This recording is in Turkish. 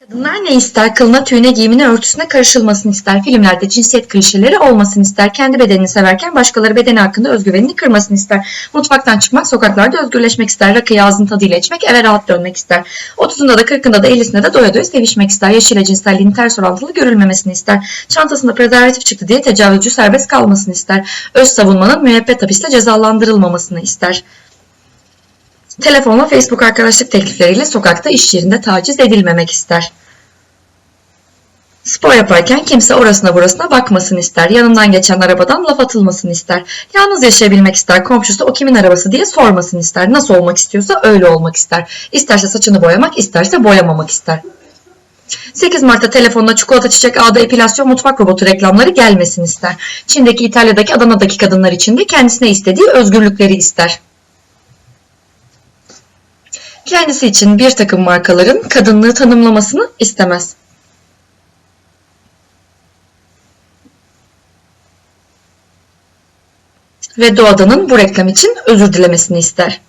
Kadınlar ne ister? Kılına, tüyüne, giyimine, örtüsüne karışılmasını ister. Filmlerde cinsiyet klişeleri olmasını ister. Kendi bedenini severken başkaları bedeni hakkında özgüvenini kırmasını ister. Mutfaktan çıkmak, sokaklarda özgürleşmek ister. Rakıyı ağzın tadıyla içmek, eve rahat dönmek ister. 30'unda da 40'ında da 50'sinde de doya doya sevişmek ister. Yaşıyla cinselliğin ters orantılı görülmemesini ister. Çantasında prezervatif çıktı diye tecavüzcü serbest kalmasını ister. Öz savunmanın müebbet hapisle cezalandırılmamasını ister. Telefonla Facebook arkadaşlık teklifleriyle sokakta iş yerinde taciz edilmemek ister. Spor yaparken kimse orasına burasına bakmasını ister. Yanından geçen arabadan laf atılmasını ister. Yalnız yaşayabilmek ister. Komşusu o kimin arabası diye sormasını ister. Nasıl olmak istiyorsa öyle olmak ister. İsterse saçını boyamak, isterse boyamamak ister. 8 Mart'ta telefonuna çikolata çiçek ağda epilasyon mutfak robotu reklamları gelmesini ister. Çin'deki, İtalya'daki, Adana'daki kadınlar için de kendisine istediği özgürlükleri ister. Kendisi için bir takım markaların kadınlığı tanımlamasını istemez. Ve doğadanın bu reklam için özür dilemesini ister.